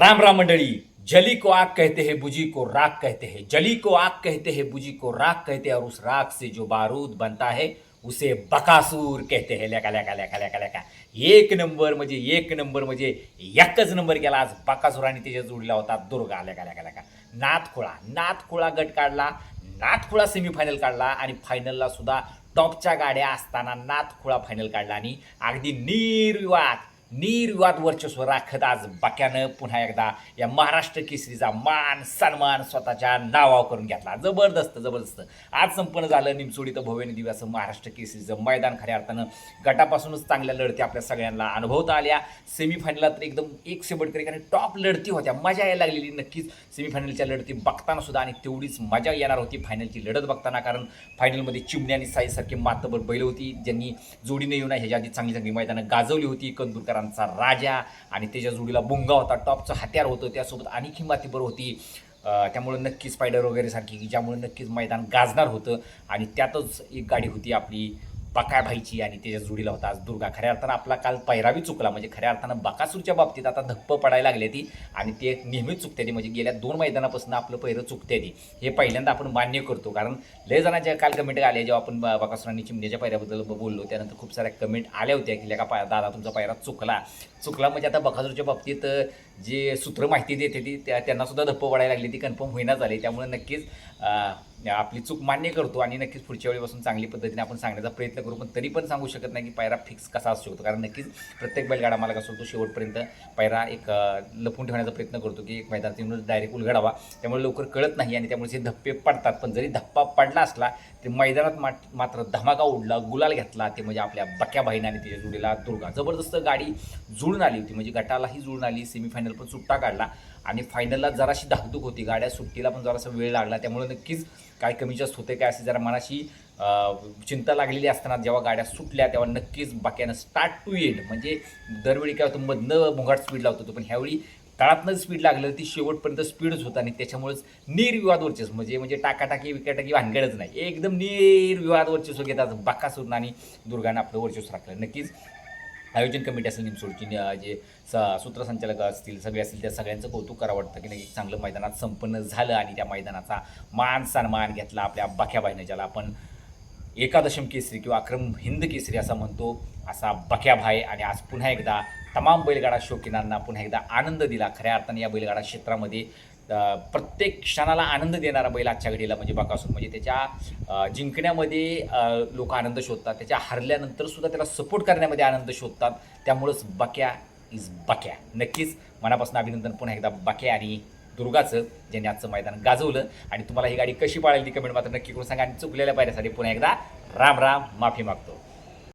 राम राम मंडळी जली को आग कहते हैं बुझी को राख कहते हैं। जली को आग कहते हैं बुझी को राख कहते हैं और उस राख से जो बारूद बनता है उसे बकासूर कहते हैं। लेका लेका लेका लेका लेका। एक नंबर म्हणजे एक नंबर म्हणजे एकच नंबर गेला आज बकासूर आणि त्याच्या जोडीला होता दुर्गा। लेका लेका लेका। नाथखोळा नाथखोळा गट काढला नाथखोळा सेमीफायनल काढला आणि फायनलला सुद्धा टॉपच्या गाड्या असताना नाथखोळा फायनल काढला आणि अगदी निर्विवाद निर्विवाद वर्चस्व राखत आज बाक्यानं पुन्हा एकदा या महाराष्ट्र केसरीचा मान सन्मान स्वतःच्या नावावर करून घेतला. जबरदस्त जबरदस्त. आज संपन्न झालं निमसोडी तर भव्य दिव्याचं महाराष्ट्र केसरीचं मैदान खऱ्या अर्थानं गटापासूनच चांगल्या लढती आपल्या सगळ्यांना अनुभवता आल्या. सेमीफायनलला तर एकदम एक शेवटकरी कारण टॉप लढती होत्या. मजा यायला लागलेली नक्कीच. सेमीफायनलच्या लढती बघताना सुद्धा आणि तेवढीच मजा येणार होती. फायनलची लढत बघताना कारण फायनलमध्ये चिमण्या आणि साईसारखी मातबर बैल होती. ज्यांनी जोडीने येऊन ह्याच्या आधी चांगली चांगली मैदानं गाजवली होती. कंदुरकरांचा राजा आणि त्याच्या जोडीला बुंगा होता. टॉपचं हत्यार होतं त्यासोबत आणखी मातीबर होती. त्यामुळं नक्कीच स्पायडर वगैरे सारखी की ज्यामुळे नक्कीच मैदान गाजणार होतं. आणि त्यातच एक गाडी होती आपली बका भाईची आणि त्याच्या जोडीला होता. आज दुर्गा खऱ्या अर्थानं आपला काल पैरावी चुकला. म्हणजे खऱ्या अर्थानं बकासूरच्या बाबतीत आता धप्प पडायला लागली ती आणि ते नेहमीच चुकते ती म्हणजे गेल्या दोन मैदानापासून आपलं पैरं चुकते ती हे पहिल्यांदा आपण मान्य करतो. कारण लय जणांच्या काल कमेंट आल्या जेव्हा आपण ब- बकासूर आणि चिमण्याच्या पैऱ्याबद्दल बोललो त्यानंतर खूप साऱ्या कमेंट आल्या होत्या की का पा दादा तुमचा पैरा चुकला. चुकला म्हणजे आता बकासूरच्या बाबतीत जे सूत्र माहिती देते ती त्या त्यांना सुद्धा धप्प पडायला लागली ती कन्फर्म होईना झाली. त्यामुळे नक्कीच म्हणजे आपली चूक मान्य करतो आणि नक्कीच पुढच्या वेळीपासून चांगली पद्धतीने आपण सांगण्याचा प्रयत्न करू पण तरी पण सांगू शकत नाही की पायरा फिक्स कसा असू शकतो. कारण नक्कीच प्रत्येक बैलगाडा मला कसं होतो शेवटपर्यंत पायरा एक लपून ठेवण्याचा प्रयत्न करतो की एक मैदान येऊन डायरेक्ट उलगडावा. त्यामुळे लवकर कळत नाही आणि त्यामुळे जे धप्पे पडतात. पण जरी धप्पा पडला असला ते मैदानात मात्र धमाका उडला गुलाल घेतला ते म्हणजे आपल्या बक्या बहिणी आणि तिच्या जुडीला दुर्गा. जबरदस्त गाडी जुळून आली होती. म्हणजे गटालाही जुळून आली सेमीफायनल पण सुट्टा काढला. आणि फायनलला जराशी धाकधूक होती. गाड्या सुट्टीला पण जरासा वेळ लागला. त्यामुळे नक्कीच काय कमी जास्त होते काय असे जरा मनाशी चिंता लागलेली असताना जेव्हा गाड्या सुटल्या तेव्हा नक्कीच बाक्यानं स्टार्ट टू एंड म्हणजे दरवेळी काय होतं मधनं मुंगाट स्पीड लावत होतो पण ह्यावेळी तळातनं स्पीड लागलं ती शेवटपर्यंत स्पीडच होता आणि त्याच्यामुळेच निर्विवाद वर्चस्व म्हणजे म्हणजे टाकाटाकी विकाटाकी भानगडच नाही. एकदम निर्विवाद वर्चस्व घेतात बाकासूरनं आणि दुर्गानं आपलं वर्चस्व राखलं. नक्कीच आयोजन कमिटी असेल निमसोडची जे स सूत्रसंचालक असतील सगळे असतील त्या सगळ्यांचं कौतुक करावं वाटतं की नाही चांगलं मैदानात संपन्न झालं आणि त्या मैदानाचा मान सन्मान घेतला आपल्या बख्याबाईनं ज्याला आपण एकादशम केसरी किंवा अक्रम हिंद केसरी असा म्हणतो असा बख्याभाई आणि आज पुन्हा एकदा तमाम बैलगाडा शौकीनांना पुन्हा एकदा आनंद दिला. खऱ्या अर्थाने या बैलगाडा क्षेत्रामध्ये प्रत्येक क्षणाला आनंद देणारा बैल आजच्या घडीला म्हणजे बकासूर. म्हणजे त्याच्या जिंकण्यामध्ये लोक आनंद शोधतात. त्याच्या हरल्यानंतर सुद्धा त्याला सपोर्ट करण्यामध्ये आनंद शोधतात. त्यामुळंच बक्या इज बक्या. नक्कीच मनापासून अभिनंदन पुन्हा एकदा बक्या आणि दुर्गाचं ज्यांनी आजचं मैदान गाजवलं. आणि तुम्हाला ही गाडी कशी पाळेल ती कमेंट मात्र नक्की करून सांगा आणि चुकलेल्या पायऱ्यासाठी पुन्हा एकदा राम राम माफी मागतो.